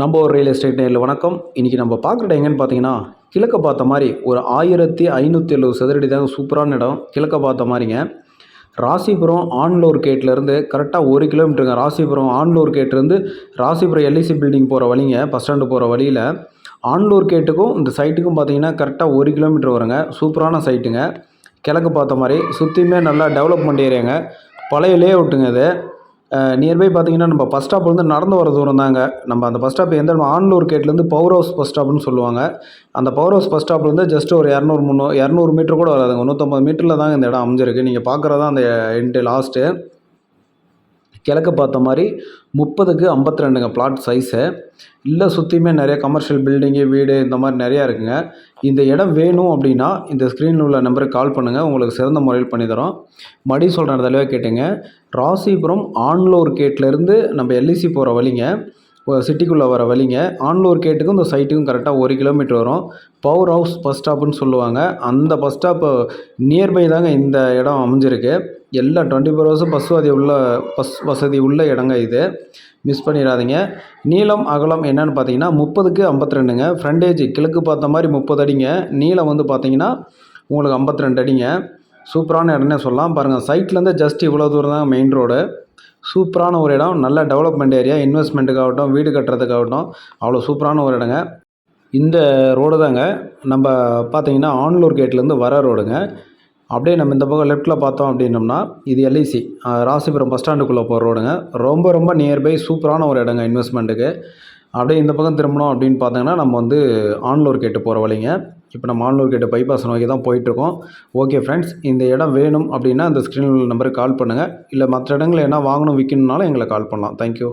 நம்ம ஒரு real estate நேரில் வணக்கம். இன்றைக்கி நம்ம பார்க்குற எங்கன்னு பார்த்தீங்கன்னா கிழக்க பார்த்த மாதிரி ஒரு ஆயிரத்தி ஐநூற்றி எழுபது சதுரடி தான் சூப்பரான இடம். கிழக்க பார்த்த மாதிரிங்க. ராசிபுரம் ஆன்லூர் கேட்லேருந்து கரெக்டாக ஒரு கிலோமீட்டருங்க ராசிபுரம் ஆன்லூர் கேட்லேருந்து ராசிபுரம் எல்ஐசி பில்டிங் போகிற வழிங்க பஸ் ஸ்டாண்டு போகிற வழியில். ஆன்லூர் கேட்டுக்கும் இந்த சைட்டுக்கும் பார்த்தீங்கன்னா கரெக்டாக ஒரு கிலோமீட்டர் வருங்க. சூப்பரான சைட்டுங்க கிழக்கு பார்த்த மாதிரி சுற்றியுமே நல்லா டெவலப்மெண்ட் ஏரியாங்க பழைய லே அவுட்டுங்க இது. நியர்பை பார்த்தீங்கன்னா நம்ம பஸ் ஸ்டாப் வந்து நடந்து வர தூரம் தாங்க. நம்ம அந்த பஸ் ஸ்டாப் எந்த ஆன்லூர் கேட்லேருந்து பவர் ஹவுஸ் பஸ் ஸ்டாப்னு சொல்லுவாங்க. அந்த பவர் ஹவுஸ் பஸ் ஸ்டாப்லேருந்து ஜஸ்ட் ஒரு இரநூறு முந்நூறு இரநூறு மீட்டர் கூட வராதுங்க. நூற்றம்பது மீட்டரில் தாங்க இந்த இடம் அமைஞ்சிருக்கு. நீங்கள் பார்க்குறதா அந்த எண்டு லாஸ்ட்டு கிழக்கு பார்த்த மாதிரி முப்பதுக்கு ஐம்பத்தி ரெண்டுங்க பிளாட் சைஸு இல்லை சுற்றியுமே நிறைய கமர்ஷியல் பில்டிங்கு வீடு இந்த மாதிரி நிறையா இருக்குங்க. இந்த இடம் வேணும் அப்படின்னா இந்த ஸ்க்ரீனில் உள்ள நம்பருக்கு கால் பண்ணுங்கள் உங்களுக்கு சிறந்த முறையில் பண்ணி தரோம். மடி சொல்கிற தலைவாக கேட்டுங்க. ராசிபுரம் ஆன்லோர் கேட்லேருந்து நம்ம எல்இசி போகிற வழிங்க. சிட்டிக்குள்ளே வர வழிங்க. ஆன்லூர் கேட்டுக்கும் இந்த சைட்டுக்கும் கரெக்டாக ஒரு கிலோமீட்டர் வரும். பவர் ஹவுஸ் பஸ் ஸ்டாப்புன்னு சொல்லுவாங்க. அந்த பஸ் ஸ்டாப்பு நியர்பை தாங்க இந்த இடம் அமைஞ்சிருக்கு. எல்லா டுவெண்ட்டி ஃபோர் ஹவர்ஸும் பஸ் வசதி உள்ள பஸ் வசதி உள்ள இடங்க இது. மிஸ் பண்ணிடாதீங்க. நீளம் அகலம் என்னன்னு பார்த்தீங்கன்னா முப்பதுக்கு ஐம்பத்தி ரெண்டுங்க ஃப்ரண்டேஜ் கிழக்கு பார்த்த மாதிரி முப்பது அடிங்க. நீளம் வந்து பார்த்தீங்கன்னா உங்களுக்கு ஐம்பத்தி ரெண்டு அடிங்க. சூப்பரான இடம்னே சொல்லலாம். பாருங்கள் சைட்லேருந்து ஜஸ்ட் இவ்வளோ தூரம் தான் மெயின் ரோடு சூப்பரான ஒரு இடம். நல்ல டெவலப்மெண்ட் ஏரியா இன்வெஸ்ட்மெண்ட்டுக்காகட்டும் வீடு கட்டுறதுக்காகட்டும் அவ்வளோ சூப்பரான ஒரு இடங்க. இந்த ரோடு தாங்க. நம்ம பார்த்தீங்கன்னா ஆன்லூர் கேட்லேருந்து வர ரோடுங்க அப்படியே நம்ம இந்த பக்கம் லெஃப்ட்டில் பார்த்தோம் அப்படின்னோம்னா இது எல்ஐசி ராசிபுரம் பஸ் ஸ்டாண்டுக்குள்ளே போகிற ரோடுங்க ரொம்ப ரொம்ப நியர்பை சூப்பரான ஒரு இடங்க இன்வெஸ்ட்மெண்ட்டுக்கு அப்படியே இந்த பக்கம் திரும்பணும் அப்படின்னு பார்த்தீங்கன்னா நம்ம வந்து ஆன்லூர் கேட்டு போகிற வழிங்க. இப்போ நம்ம ஆன்லூர் கேட்டு பைபாஸ் நோக்கி தான் போயிட்டுருக்கோம். ஓகே ஃப்ரெண்ட்ஸ் இந்த இடம் வேணும் அப்படின்னா அந்த ஸ்க்ரீனில் நம்பருக்கு கால் பண்ணுங்கள் இல்லை மற்ற இடங்களில் என்ன வாங்கணும் விற்கணுன்னாலும் எங்களை கால் பண்ணலாம். தேங்க்யூ